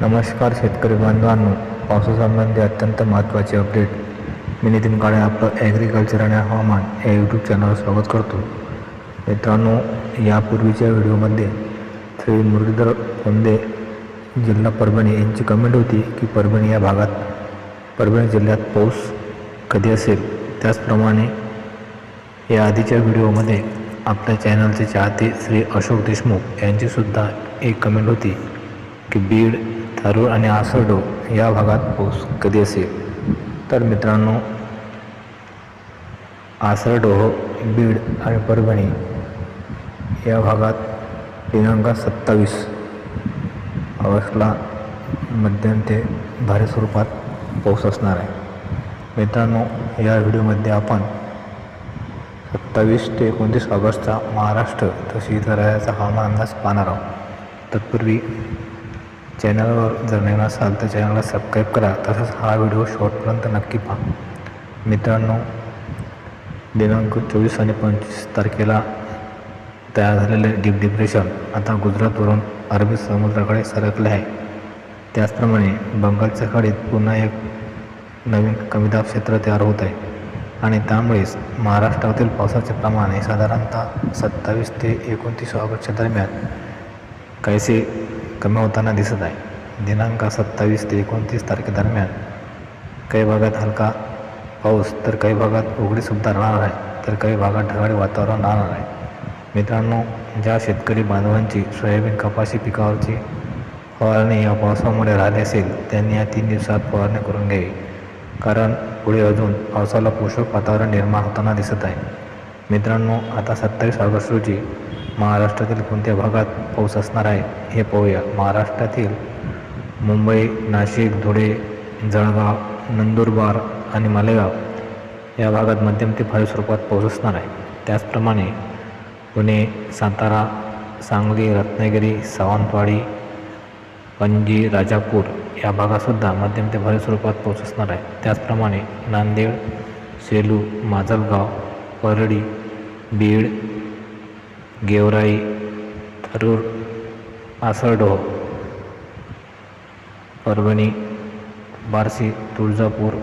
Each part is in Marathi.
नमस्कार शेतकरी बांधवांनो. पावसासंबंधी अत्यंत महत्त्वाचे अपडेट मी नितीन काळे आपलं ॲग्रिकल्चर आणि हवामान या यूट्यूब चॅनलवर स्वागत करतो. मित्रांनो यापूर्वीच्या व्हिडिओमध्ये श्री मुरलीधर कोंदे जिल्हा परभणी यांची कमेंट होती की परभणी या भागात परभणी जिल्ह्यात पाऊस कधी असेल? त्याचप्रमाणे या आधीच्या व्हिडिओमध्ये आपल्या चॅनलचे चाहते श्री अशोक देशमुख यांचीसुद्धा एक कमेंट होती की बीड थरूर आणि आसरडो या भागात पाऊस कधी असेल? तर मित्रांनो आसर्डोह बीड आणि परभणी या भागात दिनांक सत्तावीस ऑगस्टला मध्यम ते भारी स्वरूपात पाऊस असणार आहे. मित्रांनो या व्हिडिओमध्ये आपण सत्तावीस ते एकोणतीस ऑगस्टचा महाराष्ट्र तसेच इतर राज्याचा हवामान अंदाज पाहणार आहोत. तत्पूर्वी चॅनलवर जर नवीन असाल तर चॅनलला सबस्क्राईब करा तसंच हा व्हिडिओ शॉर्टपर्यंत नक्की पहा. मित्रांनो दिनांक चोवीस आणि पंचवीस तारखेला तयार झालेले डीप डिप्रेशन आता गुजरातवरून अरबी समुद्राकडे सरकले आहे. त्याचप्रमाणे बंगालच्या खाडीत पुन्हा एक नवीन कमीदाब क्षेत्र तयार होत आहे. आणि त्यामुळेच महाराष्ट्रातील पावसाचे प्रमाण हे साधारणतः सत्तावीस ते एकोणतीस ऑगस्टच्या दरम्यान काहीसे कमी होताना दिसत आहे. दिनांक सत्तावीस ते एकोणतीस तारखेदरम्यान काही भागात हलका पाऊस तर काही भागात उघडीसुद्धा राहणार आहे. तर काही भागात ढगाळी वातावरण राहणार आहे. मित्रांनो ज्या शेतकरी बांधवांची सोयाबीन कपाशी पिकावरची फवारणी या पावसामुळे राहिली असेल त्यांनी या तीन दिवसात फवारणी करून घ्यावी. कारण पुढे अजून पावसाला पोषक वातावरण निर्माण होताना दिसत आहे. मित्रांनो आता सत्तावीस ऑगस्ट रोजी महाराष्ट्रातील कोणत्या भागात पाऊस असणार आहे हे पाहूया. महाराष्ट्रातील मुंबई नाशिक धुळे जळगाव नंदुरबार आणि मालेगाव या भागात मध्यम ते भारी स्वरूपात पाऊस असणार आहे. त्याचप्रमाणे पुणे सातारा सांगली रत्नागिरी सावंतवाडी पणजी राजापूर या भागातसुद्धा मध्यम ते भारी स्वरूपात पाऊस असणार आहे. त्याचप्रमाणे नांदेड सेलू माजलगाव परळी बीड गेवराई थरूर आसरडोह परभणी बार्शी तुळजापूर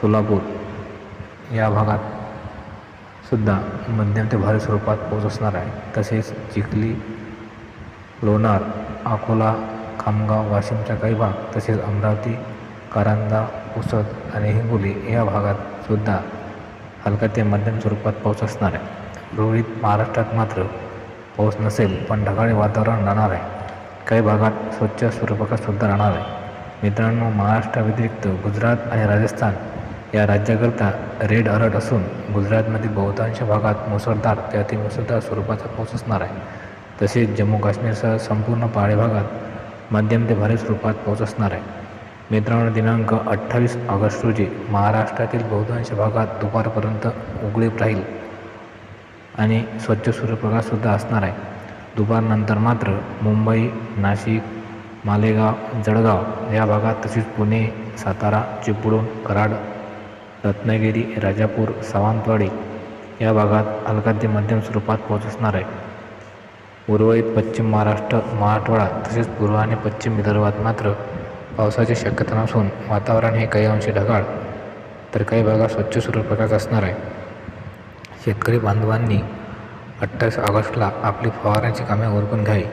सोलापूर या भागात सुद्धा मध्यम ते भारी स्वरूपात पाऊस असणार आहे. तसेच चिखली लोणार अकोला खामगाव वाशिमच्या काही भाग तसेच अमरावती कारंदा पुसद आणि हिंगोली या भागात सुद्धा हलका ते मध्यम स्वरूपात पाऊस असणार आहे. उर्वरित महाराष्ट्रात मात्र पाऊस नसेल पण ढगाळी वातावरण राहणार आहे. काही भागात स्वच्छ स्वरूपाकातसुद्धा राहणार आहे. मित्रांनो महाराष्ट्राव्यतिरिक्त गुजरात आणि राजस्थान या राज्याकरता रेड अलर्ट असून गुजरातमधील बहुतांश भागात मुसळधार ते अतिमुसळधार स्वरूपाचा पाऊस असणार आहे. तसेच जम्मू काश्मीरसह संपूर्ण पहाडी भागात मध्यम ते भारी स्वरूपात पाऊस असणार आहे. मित्रांनो दिनांक अठ्ठावीस ऑगस्ट रोजी महाराष्ट्रातील बहुतांश भागात दुपारपर्यंत उघडीप राहील. आणि स्वच्छ सूर्यप्रकाशसुद्धा असणार आहे. दुपारनंतर मात्र मुंबई नाशिक मालेगाव जळगाव या भागात तसेच पुणे सातारा चिपळूण कराड रत्नागिरी राजापूर सावंतवाडी या भागात हलका ते मध्यम स्वरूपात पोहोचणार असणार आहे. उर्वरित पश्चिम महाराष्ट्र मराठवाडा तसेच पूर्व आणि पश्चिम विदर्भात मात्र पावसाची शक्यता नसून वातावरण हे काही अंशी ढगाळ तर काही भागात स्वच्छ सूर्यप्रकाश असणार आहे. शेतकरी बांधवांनी अठ्ठावीस ऑगस्टला आपली फवारण्याची कामे उरकून घ्यावी.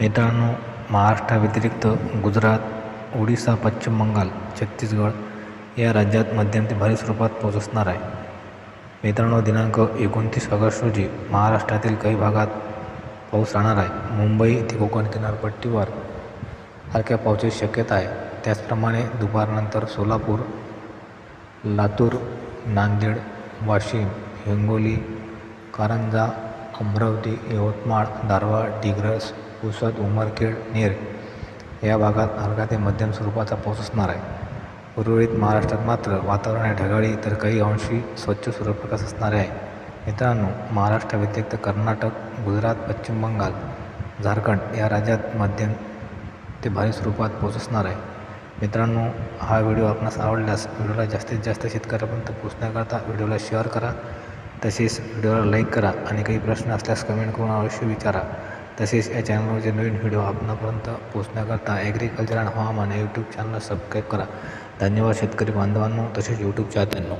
मित्रांनो महाराष्ट्राव्यतिरिक्त गुजरात ओडिसा पश्चिम बंगाल छत्तीसगड या राज्यात मध्यम ते भारी स्वरूपात पाऊस असणार आहे. मित्रांनो दिनांक एकोणतीस ऑगस्ट रोजी महाराष्ट्रातील काही भागात पाऊस राहणार आहे. मुंबई ते कोकण किनारपट्टीवर हलक्या पावसाची शक्यता आहे. त्याचप्रमाणे दुपारनंतर सोलापूर लातूर नांदेड वाशिम हिंगोली कारंजा अमरावती यवतमाळ धारवाड डिग्रस पुसद उमरखेड नेर या भागात हलका ते मध्यम स्वरूपाचा पाऊस असणार आहे. उर्वरित महाराष्ट्रात मात्र वातावरण आहे ढगाळी तर काही अंशी स्वच्छ सूर्यप्रकाश असणारे आहे. मित्रांनो महाराष्ट्राव्यतिरिक्त कर्नाटक गुजरात पश्चिम बंगाल झारखंड या राज्यात मध्यम ते भारी स्वरूपात पोचसणार आहे. मित्रांनो हा व्हिडिओ आपणास आवडल्यास व्हिडिओला जास्तीत जास्त शेतकऱ्यापर्यंत पोचण्याकरता व्हिडिओला शेअर करा. तसेच व्हिडिओला लाईक करा आणि काही प्रश्न असल्यास कमेंट करून अवश्य विचारा. तसेच या चॅनलवरचे नवीन व्हिडिओ आपणापर्यंत पोहोचण्याकरता ॲग्रिकल्चर अँड हवामान या यूट्यूब चॅनलला सबस्क्राईब करा. धन्यवाद शेतकरी बांधवांनो तसेच यूट्यूब चाहत्यांनो